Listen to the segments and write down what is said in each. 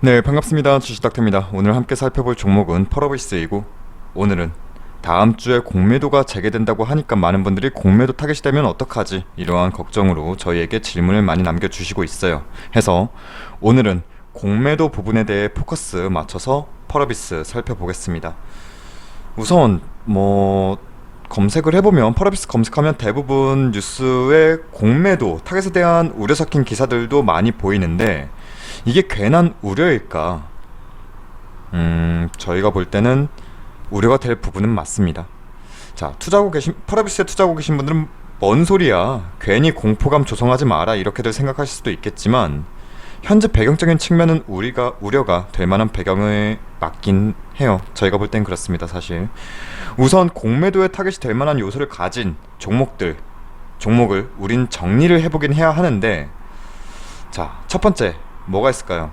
네, 반갑습니다. 주식닥터입니다. 오늘 함께 살펴볼 종목은 펄어비스이고 오늘은 다음 주에 공매도가 재개된다고 하니까 많은 분들이 공매도 타겟이 되면 어떡하지? 이러한 걱정으로 저희에게 질문을 많이 남겨주시고 있어요. 해서 오늘은 공매도 부분에 대해 포커스 맞춰서 펄어비스 살펴보겠습니다. 우선 뭐 검색을 해보면 펄어비스 검색하면 대부분 뉴스에 공매도 타겟에 대한 우려 섞인 기사들도 많이 보이는데 이게 괜한 우려일까? 음, 저희가 볼 때는 우려가 될 부분은 맞습니다. 자, 투자하고 계신 펄어비스에 투자하고 계신 분들은 뭔 소리야? 괜히 공포감 조성하지 마라 이렇게들 생각하실 수도 있겠지만 현재 배경적인 측면은 우리가 우려가 될 만한 배경에 맞긴 해요. 저희가 볼 땐 그렇습니다, 사실. 우선 공매도에 타겟이 될 만한 요소를 가진 종목들, 종목을 우린 정리를 해보긴 해야 하는데, 자, 첫 번째 뭐가 있을까요?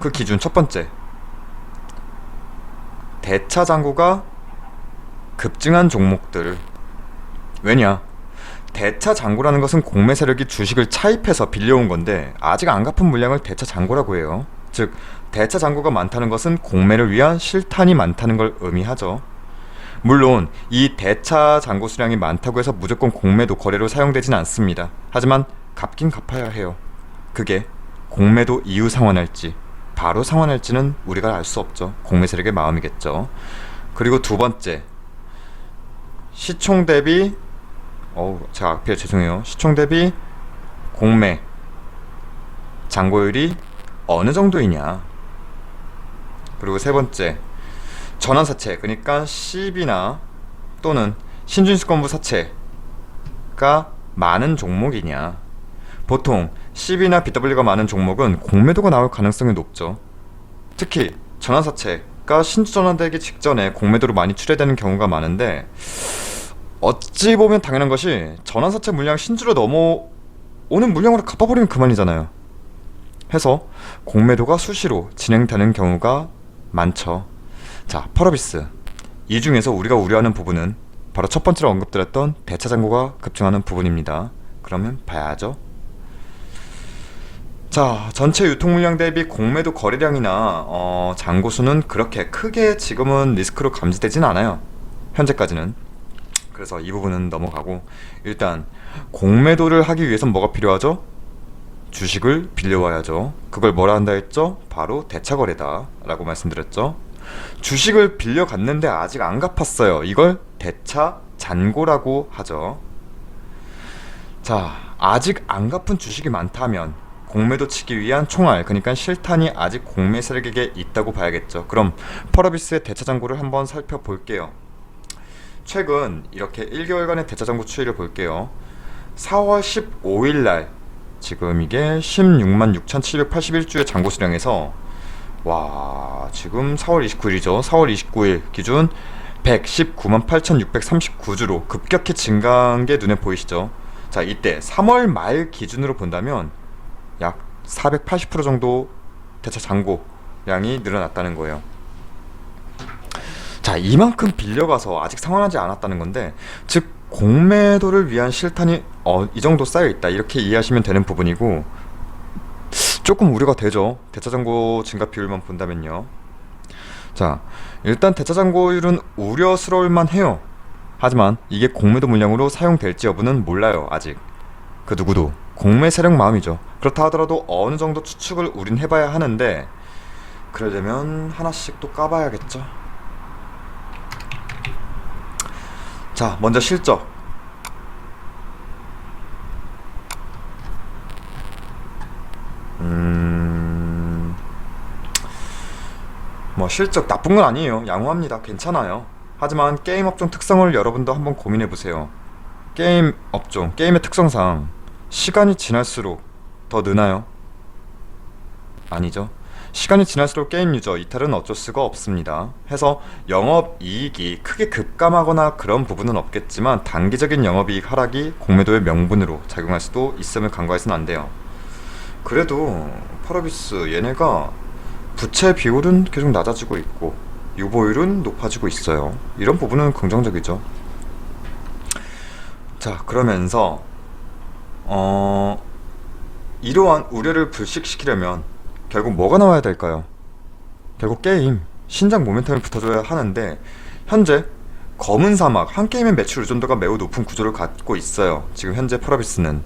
그 기준 첫 번째. 대차 잔고가 급증한 종목들. 왜냐? 대차 잔고라는 것은 공매 세력이 주식을 차입해서 빌려온 건데 아직 안 갚은 물량을 대차 잔고라고 해요. 즉 대차 잔고가 많다는 것은 공매를 위한 실탄이 많다는 걸 의미하죠. 물론 이 대차 잔고 수량이 많다고 해서 무조건 공매도 거래로 사용되진 않습니다. 하지만 갚긴 갚아야 해요 그게 공매도 이후 상환할지 바로 상환할지는 우리가 알 수 없죠. 공매 세력의 마음이겠죠. 그리고 두 번째 시총 대비 어우 제가 앞에 죄송해요. 시총 대비 공매 잔고율이 어느 정도이냐. 그리고 세 번째 전환사채 그러니까 CB나 또는 신준수권부 사채가 많은 종목이냐. 보통 CB나 BW가 많은 종목은 공매도가 나올 가능성이 높죠. 특히 전환사채가 신주 전환되기 직전에 공매도로 많이 출회되는 경우가 많은데 어찌 보면 당연한 것이 전환사채 물량 신주로 넘어오는 물량으로 갚아버리면 그만이잖아요. 해서 공매도가 수시로 진행되는 경우가 많죠. 자, 펄어비스. 이 중에서 우리가 우려하는 부분은 바로 첫 번째로 언급드렸던 대차 잔고가 급증하는 부분입니다. 그러면 봐야죠. 자, 전체 유통 물량 대비 공매도 거래량이나 어, 잔고 수는 그렇게 크게 지금은 리스크로 감지되진 않아요. 현재까지는. 그래서 이 부분은 넘어가고 일단 공매도를 하기 위해선 뭐가 필요하죠? 주식을 빌려와야죠. 그걸 뭐라 한다 했죠? 바로 대차 거래다라고 말씀드렸죠. 주식을 빌려 갔는데 아직 안 갚았어요. 이걸 대차 잔고라고 하죠. 자, 아직 안 갚은 주식이 많다면 공매도 치기 위한 총알, 그러니까 실탄이 아직 공매 세력에게 있다고 봐야겠죠. 그럼 펄어비스의 대차 잔고를 한번 살펴볼게요. 최근 이렇게 1개월간의 대차 잔고 추이를 볼게요. 4월 15일 날 지금 이게 16만 6,781주의 잔고 수량에서 와 지금 4월 29일이죠. 4월 29일 기준 119만 8,639주로 급격히 증가한 게 눈에 보이시죠? 자 이때 3월 말 기준으로 본다면 약 480% 정도 대차 잔고량이 늘어났다는 거예요. 자, 이만큼 빌려가서 아직 상환하지 않았다는 건데, 즉 공매도를 위한 실탄이 어, 이 정도 쌓여 있다 이렇게 이해하시면 되는 부분이고 조금 우려가 되죠. 대차 잔고 증가 비율만 본다면요. 자, 일단 대차 잔고율은 우려스러울 만 해요. 하지만 이게 공매도 물량으로 사용될지 여부는 몰라요. 아직. 그 누구도 공매 세력 마음이죠. 그렇다 하더라도 어느 정도 추측을 우린 해봐야 하는데 그러려면 하나씩 또 까봐야겠죠. 자, 먼저 실적. 음, 뭐 실적 나쁜 건 아니에요. 양호합니다. 괜찮아요. 하지만 게임 업종 특성을 여러분도 한번 고민해 보세요. 게임 업종, 게임의 특성상 시간이 지날수록 더 느나요? 아니죠. 시간이 지날수록 게임 유저 이탈은 어쩔 수가 없습니다. 해서 영업 이익이 크게 급감하거나 그런 부분은 없겠지만 단기적인 영업 이익 하락이 공매도의 명분으로 작용할 수도 있음을 간과해서는 안 돼요. 그래도 펄어비스 얘네가 부채 비율은 계속 낮아지고 있고 유보율은 높아지고 있어요. 이런 부분은 긍정적이죠. 자, 그러면서 어 이러한 우려를 불식시키려면 결국 뭐가 나와야 될까요? 결국 게임 신작 모멘텀이 붙어줘야 하는데 현재 검은 사막 한 게임의 매출 의존도가 매우 높은 구조를 갖고 있어요. 지금 현재 펄어비스는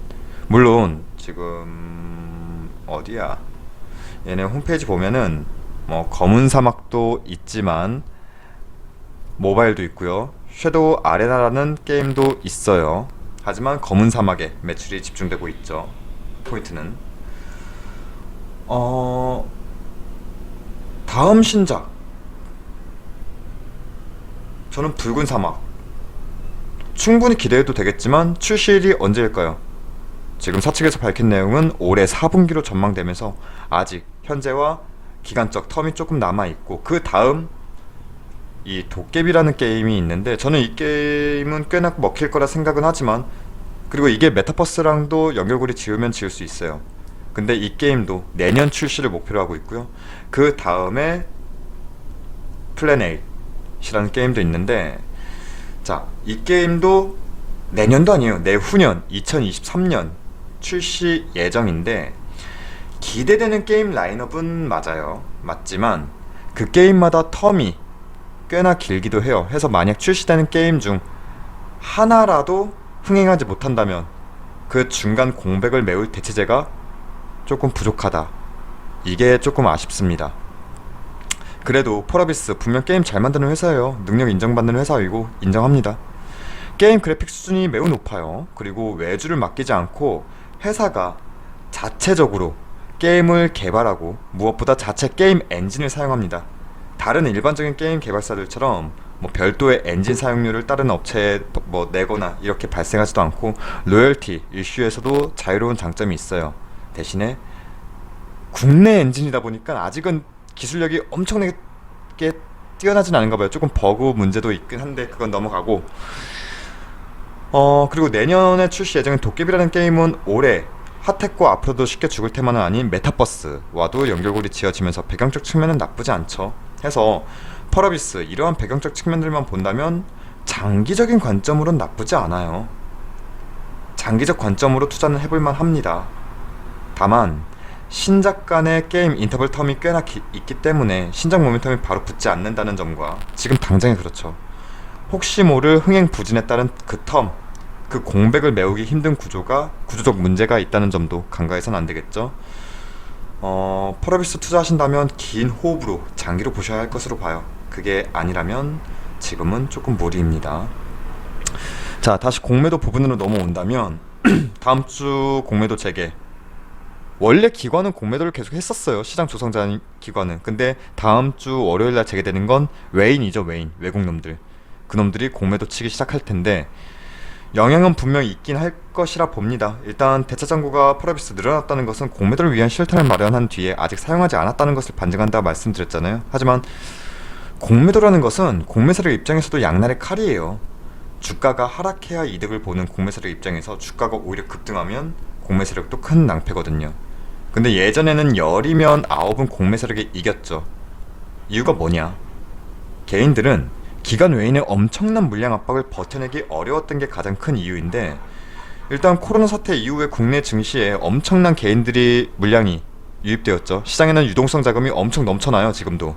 물론 지금 어디야? 얘네 홈페이지 보면은 뭐 검은 사막도 있지만 모바일도 있고요. 섀도우 아레나라는 게임도 있어요. 하지만 검은 사막에 매출이 집중되고 있죠. 포인트는 어 다음 신작 저는 붉은 사막 충분히 기대해도 되겠지만 출시일이 언제일까요? 지금 사측에서 밝힌 내용은 올해 4분기로 전망되면서 아직 현재와 기간적 텀이 조금 남아 있고 그 다음 이 도깨비라는 게임이 있는데 저는 이 게임은 꽤나 먹힐 거라 생각은 하지만 그리고 이게 메타버스랑도 연결고리 지으면 지을 수 있어요. 근데 이 게임도 내년 출시를 목표로 하고 있고요. 그 다음에 플랜 8이라는 게임도 있는데 자, 이 게임도 내년도 아니에요. 내후년 2023년 출시 예정인데 기대되는 게임 라인업은 맞아요. 맞지만 그 게임마다 텀이 꽤나 길기도 해요. 해서 만약 출시되는 게임 중 하나라도 흥행하지 못한다면 그 중간 공백을 메울 대체제가 조금 부족하다. 이게 조금 아쉽습니다. 그래도 폴아비스 분명 게임 잘 만드는 회사예요. 능력 인정받는 회사이고 인정합니다. 게임 그래픽 수준이 매우 높아요. 그리고 외주를 맡기지 않고 회사가 자체적으로 게임을 개발하고 무엇보다 자체 게임 엔진을 사용합니다. 다른 일반적인 게임 개발사들처럼 뭐 별도의 엔진 사용료를 다른 업체에 뭐 내거나 이렇게 발생하지도 않고 로열티 이슈에서도 자유로운 장점이 있어요. 대신에 국내 엔진이다 보니까 아직은 기술력이 엄청나게 뛰어나진 않은가 봐요. 조금 버그 문제도 있긴 한데 그건 넘어가고 어 그리고 내년에 출시 예정인 도깨비라는 게임은 올해 핫했고 앞으로도 쉽게 죽을 테마는 아닌 메타버스와도 연결고리 지어지면서 배경적 측면은 나쁘지 않죠. 해서 펄어비스 이러한 배경적 측면들만 본다면 장기적인 관점으론 나쁘지 않아요. 장기적 관점으로 투자는 해볼만 합니다. 다만 신작 간의 게임 인터벌 텀이 꽤나 기, 있기 때문에 신작 모멘텀이 바로 붙지 않는다는 점과 지금 당장에 그렇죠. 혹시 모를 흥행 부진에 따른 그 텀, 그 공백을 메우기 힘든 구조가 구조적 문제가 있다는 점도 간과해서는 안 되겠죠. 어, 펄어비스 투자하신다면 긴 호흡으로 장기로 보셔야 할 것으로 봐요. 그게 아니라면 지금은 조금 무리입니다. 자, 다시 공매도 부분으로 넘어온다면 다음 주 공매도 재개 원래 기관은 공매도를 계속 했었어요. 시장 조성자 기관은. 근데 다음 주 월요일 날 재개되는 건 외인이죠, 외인. 외국 놈들. 그 놈들이 공매도 치기 시작할 텐데 영향은 분명히 있긴 할 것이라 봅니다. 일단 대차 잔고가 펄어비스 늘어났다는 것은 공매도를 위한 쉘터를 마련한 뒤에 아직 사용하지 않았다는 것을 반증한다고 말씀드렸잖아요. 하지만 공매도라는 것은 공매사력 입장에서도 양날의 칼이에요. 주가가 하락해야 이득을 보는 공매사력 입장에서 주가가 오히려 급등하면 공매 세력도 큰 낭패거든요. 근데 예전에는 열이면 아홉은 공매 세력이 이겼죠. 이유가 뭐냐? 개인들은 기간 외인의 엄청난 물량 압박을 버텨내기 어려웠던 게 가장 큰 이유인데 일단 코로나 사태 이후에 국내 증시에 엄청난 개인들이 물량이 유입되었죠. 시장에는 유동성 자금이 엄청 넘쳐나요, 지금도.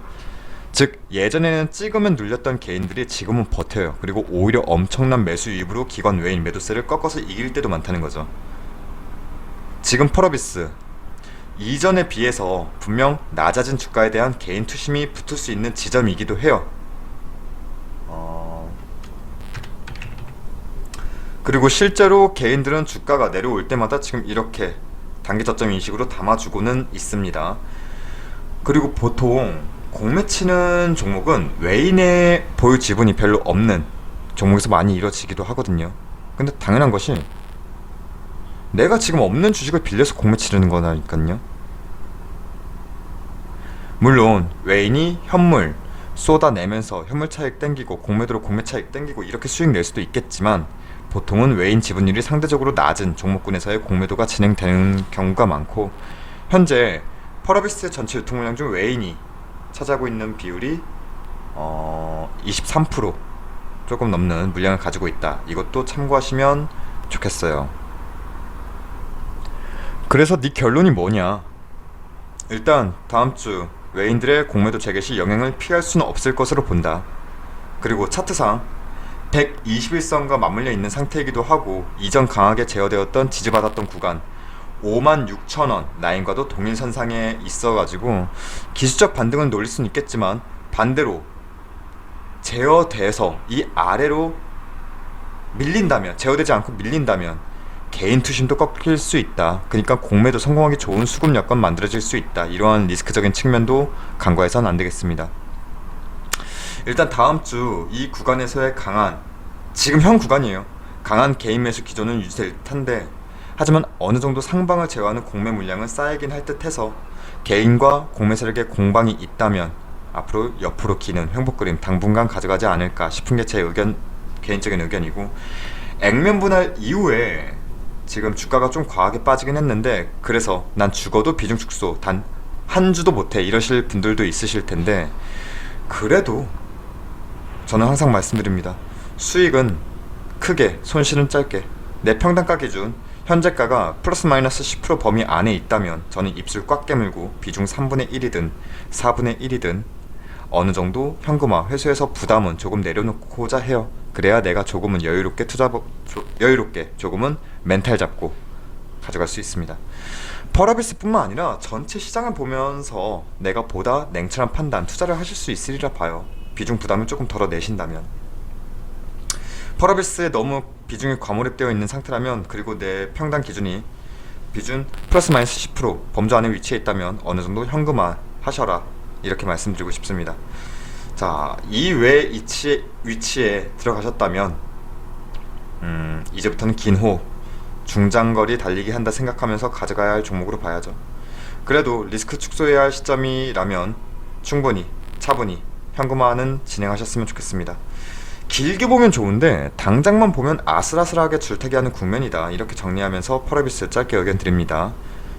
즉 예전에는 찍으면 눌렸던 개인들이 지금은 버텨요. 그리고 오히려 엄청난 매수 유입으로 기관 외인 매도세를 꺾어서 이길 때도 많다는 거죠. 지금 펄어비스 이전에 비해서 분명 낮아진 주가에 대한 개인 투심이 붙을 수 있는 지점이기도 해요. 그리고 실제로 개인들은 주가가 내려올 때마다 지금 이렇게 단기 저점 인식으로 담아주고는 있습니다. 그리고 보통 공매치는 종목은 외인의 보유 지분이 별로 없는 종목에서 많이 이루어지기도 하거든요. 근데 당연한 것이 내가 지금 없는 주식을 빌려서 공매 치르는 거라니까요. 물론 외인이 현물 쏟아내면서 현물 차익 땡기고 공매도로 공매 차익 땡기고 이렇게 수익 낼 수도 있겠지만 보통은 외인 지분율이 상대적으로 낮은 종목군에서의 공매도가 진행되는 경우가 많고 현재 펄어비스 전체 유통 물량 중 외인이 차지하고 있는 비율이 어, 23% 조금 넘는 물량을 가지고 있다. 이것도 참고하시면 좋겠어요. 그래서 네 결론이 뭐냐? 일단 다음 주 외인들의 공매도 재개 시 영향을 피할 수는 없을 것으로 본다. 그리고 차트상 121선과 맞물려 있는 상태이기도 하고 이전 강하게 제어되었던 지지받았던 구간 5만 6천 원 라인과도 동일 선상에 있어가지고 기술적 반등은 노릴 수는 있겠지만 반대로 제어돼서 이 아래로 밀린다면 제어되지 않고 밀린다면 개인 투심도 꺾일 수 있다. 그러니까 공매도 성공하기 좋은 수급 여건 만들어질 수 있다. 이러한 리스크적인 측면도 간과해서는 안 되겠습니다. 일단 다음 주 이 구간에서의 강한 지금 현 구간이에요. 강한 개인 매수 기조는 유지될 텐데 하지만 어느 정도 상방을 제어하는 공매 물량은 쌓이긴 할 듯해서 개인과 공매 세력의 공방이 있다면 앞으로 옆으로 기는 횡보 그림 당분간 가져가지 않을까 싶은 게 제 의견 개인적인 의견이고 액면 분할 이후에 지금 주가가 좀 과하게 빠지긴 했는데 그래서 난 죽어도 비중 축소 단 한 주도 못해 이러실 분들도 있으실 텐데 그래도 저는 항상 말씀드립니다. 수익은 크게, 손실은 짧게. 내 평단가 기준 현재가가 플러스 마이너스 10% 범위 안에 있다면 저는 입술 꽉 깨물고 비중 3분의 1이든 4분의 1이든 어느 정도 현금화 회수해서 부담은 조금 내려놓고자 해요. 그래야 내가 조금은 여유롭게 투자 조, 여유롭게 조금은 멘탈 잡고 가져갈 수 있습니다. 퍼라비스뿐만 아니라 전체 시장을 보면서 내가 보다 냉철한 판단 투자를 하실 수 있으리라 봐요. 비중 부담을 조금 덜어 내신다면. 퍼라비스에 너무 비중이 과몰입되어 있는 상태라면 그리고 내 평단 기준이 비중 플러스 마이너스 10% 범주 안에 위치해 있다면 어느 정도 현금화 하셔라 이렇게 말씀드리고 싶습니다. 자, 이외 위치, 위치에 들어가셨다면 음, 이제부터는 긴 호흡, 중장거리 달리기 한다 생각하면서 가져가야 할 종목으로 봐야죠. 그래도 리스크 축소해야 할 시점이라면 충분히 차분히 현금화는 진행하셨으면 좋겠습니다. 길게 보면 좋은데 당장만 보면 아슬아슬하게 줄타기하는 국면이다. 이렇게 정리하면서 퍼러비스 짧게 의견 드립니다.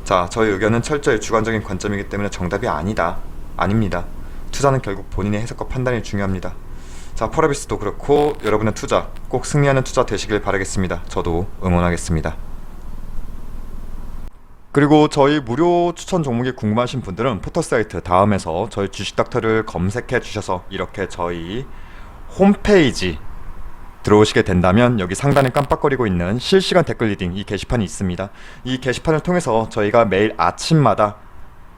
자, 저의 의견은 철저히 주관적인 관점이기 때문에 정답이 아니다. 아닙니다. 투자는 결국 본인의 해석과 판단이 중요합니다. 자, 퍼러비스도 그렇고 여러분의 투자 꼭 승리하는 투자 되시길 바라겠습니다. 저도 응원하겠습니다. 그리고 저희 무료 추천 종목이 궁금하신 분들은 포털 사이트 다음에서 저희 주식 닥터를 검색해 주셔서 이렇게 저희 홈페이지 들어오시게 된다면 여기 상단에 깜빡거리고 있는 실시간 댓글 리딩 이 게시판이 있습니다. 이 게시판을 통해서 저희가 매일 아침마다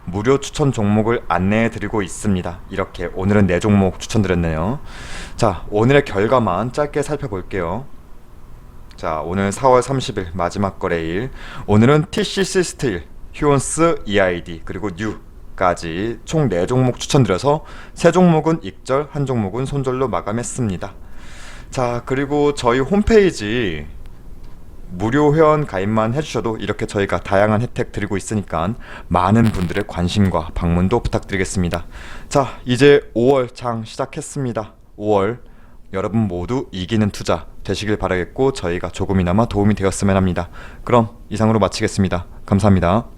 무료 추천 종목을 안내해 드리고 있습니다. 이렇게 오늘은 네 종목 추천드렸네요. 자, 오늘의 결과만 짧게 살펴볼게요. 자, 오늘 4월 30일 마지막 거래일. 오늘은 TCC 스틸, 휴온스 EID, 그리고 뉴 까지 총 4종목 추천드려서 3종목은 익절, 한 종목은 손절로 마감했습니다. 자, 그리고 저희 홈페이지 무료 회원 가입만 해주셔도 이렇게 저희가 다양한 혜택 드리고 있으니까 많은 분들의 관심과 방문도 부탁드리겠습니다. 자, 이제 5월 장 시작했습니다. 5월 여러분 모두 이기는 투자 되시길 바라겠고 저희가 조금이나마 도움이 되었으면 합니다. 그럼 이상으로 마치겠습니다. 감사합니다.